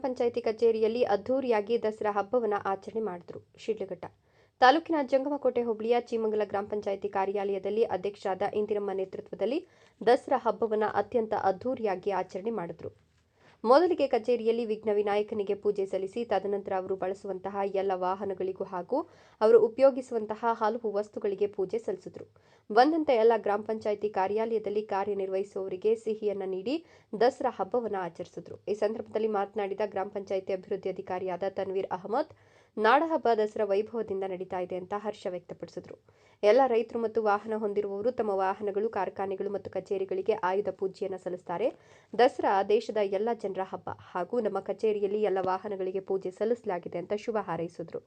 ಪಂಚಾಯಿತಿ ಕಚೇರಿಯಲ್ಲಿ ಅದ್ದೂರಿಯಾಗಿ ದಸರಾ ಹಬ್ಬವನ್ನು ಆಚರಣೆ ಮಾಡಿದ್ರು ಶಿಡ್ಲಘಟ್ಟ. ತಾಲೂಕಿನ ಜಂಗಮಕೋಟೆ ಹೋಬಳಿಯ ಚೀಮಂಗಲ ಗ್ರಾಮ ಪಂಚಾಯಿತಿ ಕಾರ್ಯಾಲಯದಲ್ಲಿ ಅಧ್ಯಕ್ಷರಾದ ಇಂದಿರಮ್ಮ ನೇತೃತ್ವದಲ್ಲಿ ದಸರಾ ಹಬ್ಬವನ್ನು ಅತ್ಯಂತ ಅದ್ದೂರಿಯಾಗಿ ಆಚರಣೆ ಮಾಡಿದ್ರು. ಮೊದಲಿಗೆ ಕಚೇರಿಯಲ್ಲಿ ವಿಘ್ನ ವಿನಾಯಕನಿಗೆ ಪೂಜೆ ಸಲ್ಲಿಸಿ, ತದನಂತರ ಅವರು ಬಳಸುವಂತಹ ಎಲ್ಲ ವಾಹನಗಳಿಗೂ ಹಾಗೂ ಅವರು ಉಪಯೋಗಿಸುವಂತಹ ಹಲವು ವಸ್ತುಗಳಿಗೆ ಪೂಜೆ ಸಲ್ಲಿಸಿದ್ರು. ಬಂದಂತೆ ಎಲ್ಲ ಗ್ರಾಮ ಪಂಚಾಯಿತಿ ಕಾರ್ಯಾಲಯದಲ್ಲಿ ಕಾರ್ಯನಿರ್ವಹಿಸುವವರಿಗೆ ಸಿಹಿಯನ್ನ ನೀಡಿ ದಸರಾ ಹಬ್ಬವನ್ನು ಆಚರಿಸಿದ್ರು. ಈ ಸಂದರ್ಭದಲ್ಲಿ ಮಾತನಾಡಿದ ಗ್ರಾಮ ಪಂಚಾಯಿತಿ ಅಭಿವೃದ್ಧಿ ಅಧಿಕಾರಿಯಾದ ತನ್ವೀರ್ ಅಹಮದ್ ನಾಡಹಬ್ಬ ದಸರಾ ವೈಭವದಿಂದ ನಡೀತಾ ಇದೆ ಅಂತ ಹರ್ಷ ವ್ಯಕ್ತಪಡಿಸಿದ್ರು. ಎಲ್ಲ ರೈತರು ಮತ್ತು ವಾಹನ ಹೊಂದಿರುವವರು ತಮ್ಮ ವಾಹನಗಳು, ಕಾರ್ಖಾನೆಗಳು ಮತ್ತು ಕಚೇರಿಗಳಿಗೆ ಆಯುಧ ಪೂಜೆಯನ್ನು ಸಲ್ಲಿಸುತ್ತಾರೆ ದಸರಾ ದೇಶದ ಎಲ್ಲ ಜನರ ಹಬ್ಬ ಹಾಗೂ ನಮ್ಮ ಕಚೇರಿಯಲ್ಲಿ ಎಲ್ಲ ವಾಹನಗಳಿಗೆ ಪೂಜೆ ಸಲ್ಲಿಸಲಾಗಿದೆ ಅಂತ ಶುಭ ಹಾರೈಸಿದ್ರು.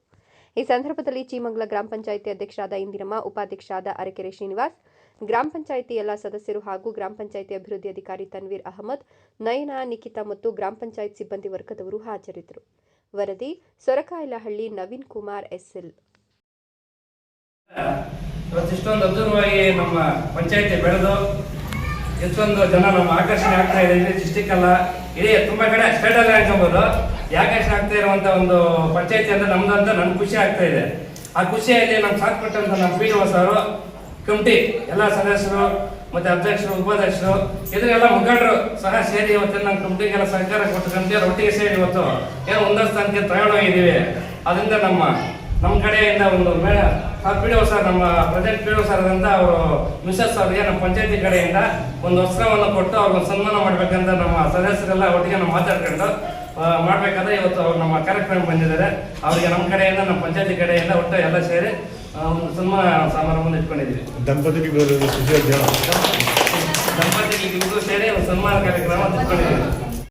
ಈ ಸಂದರ್ಭದಲ್ಲಿ ಚೀಮಂಗಲ ಗ್ರಾಮ ಪಂಚಾಯಿತಿ ಅಧ್ಯಕ್ಷರಾದ ಇಂದಿರಮ್ಮ, ಉಪಾಧ್ಯಕ್ಷರಾದ ಅರಕೆರೆ ಶ್ರೀನಿವಾಸ್, ಗ್ರಾಮ ಪಂಚಾಯಿತಿ ಎಲ್ಲ ಸದಸ್ಯರು ಹಾಗೂ ಗ್ರಾಮ ಪಂಚಾಯಿತಿ ಅಭಿವೃದ್ಧಿ ಅಧಿಕಾರಿ ತನ್ವೀರ್ ಅಹಮದ್, ನಯನ, ನಿಖಿತಾ ಮತ್ತು ಗ್ರಾಮ ಪಂಚಾಯತ್ ಸಿಬ್ಬಂದಿ ವರ್ಗದವರು ಹಾಜರಿದ್ದರು. ವರದಿ, ಸೊರಕಾಯಲಹಳ್ಳಿ ನವೀನ್ ಕುಮಾರ್ ಎಸ್ಎಲ್. ಎಲ್ ಇಷ್ಟೊಂದು ಅದ್ಭುತವಾಗಿ ನಮ್ಮ ಪಂಚಾಯತಿ ಬೆಳೆದು, ಎಷ್ಟೊಂದು ಜನ ನಮ್ಮ ಆಕರ್ಷಣೆ ಆಗ್ತಾ ಇದೆ ಇಡೀ ಡಿಸ್ಟಿಕ್ ಅಲ್ಲ ಇಡೀ ತುಂಬಾ ಕಡೆ ಸ್ಟೇಟ್ ಅಲ್ಲಿ ಅನ್ಕೊಬೋದು ಆಕರ್ಷಣೆ ಆಗ್ತಾ ಇರುವಂತ ಒಂದು ಪಂಚಾಯತಿ ಅಂದ್ರೆ ನಮ್ದು ಅಂತ ನನ್ಗೆ ಖುಷಿ ಆಗ್ತಾ ಇದೆ. ಆ ಖುಷಿಯಲ್ಲಿ ನಮ್ಗೆ ಸಾಥ್ ಕೊಟ್ಟಂತ ನಮ್ಮ ಪಿ ಡಿ ಕಮಿಟಿ, ಎಲ್ಲ ಸದಸ್ಯರು ಮತ್ತೆ ಅಧ್ಯಕ್ಷರು, ಉಪಾಧ್ಯಕ್ಷರು ಇದನ್ನೆಲ್ಲ ಮುಖಂಡರು ಸಹ ಸೇರಿ ಇವತ್ತು ನಮ್ಮ ಕಮಿಟಿಗೆಲ್ಲ ಸಹಕಾರ ಕೊಟ್ಟು ಒಟ್ಟಿಗೆ ಸೇರಿ ಇವತ್ತು ಏನೋ ಒಂದಷ್ಟು ಸ್ಥಾನಕ್ಕೆ ತಗೊಂಡೋಗಿದ್ದೀವಿ ಅದರಿಂದ ನಮ್ಮ ನಮ್ಮ ಕಡೆಯಿಂದ ಒಂದು ಮೇಳ ಪಿ ಡಿ ಸರ್ ನಮ್ಮ ಪ್ರೆಸಿಡೆಂಟ್ ಪಿ ಡಿ ಸರ್ ಅಂತ ಅವರು ಮಿಸಸ್ ಅವರಿಗೆ ನಮ್ಮ ಪಂಚಾಯತಿ ಕಡೆಯಿಂದ ಒಂದು ವಸ್ತ್ರವನ್ನು ಕೊಟ್ಟು ಅವ್ರಿಗೆ ಸನ್ಮಾನ ಮಾಡಬೇಕಂತ ನಮ್ಮ ಸದಸ್ಯರೆಲ್ಲ ಒಟ್ಟಿಗೆ ನಾವು ಮಾತಾಡ್ಕೊಂಡು ಮಾಡಬೇಕಾದ್ರೆ ಇವತ್ತು ಅವ್ರು ನಮ್ಮ ಕಾರ್ಯಕ್ರಮ ಬಂದಿದ್ದಾರೆ. ಅವರಿಗೆ ನಮ್ಮ ಕಡೆಯಿಂದ, ನಮ್ಮ ಪಂಚಾಯತಿ ಕಡೆಯಿಂದ ಒಟ್ಟು ಎಲ್ಲ ಸೇರಿ ಒಂದು ಸನ್ಮಾನ ಸಮಾರಂಭವನ್ನು ಇಟ್ಕೊಂಡಿದ್ದೀವಿ. ದಂಪತಿಗೆ ದಂಪತಿಗಳಿಗೂ ಸೇರಿ ಒಂದು ಸನ್ಮಾನ ಕಾರ್ಯಕ್ರಮ ಇಟ್ಕೊಂಡಿದ್ದೀವಿ.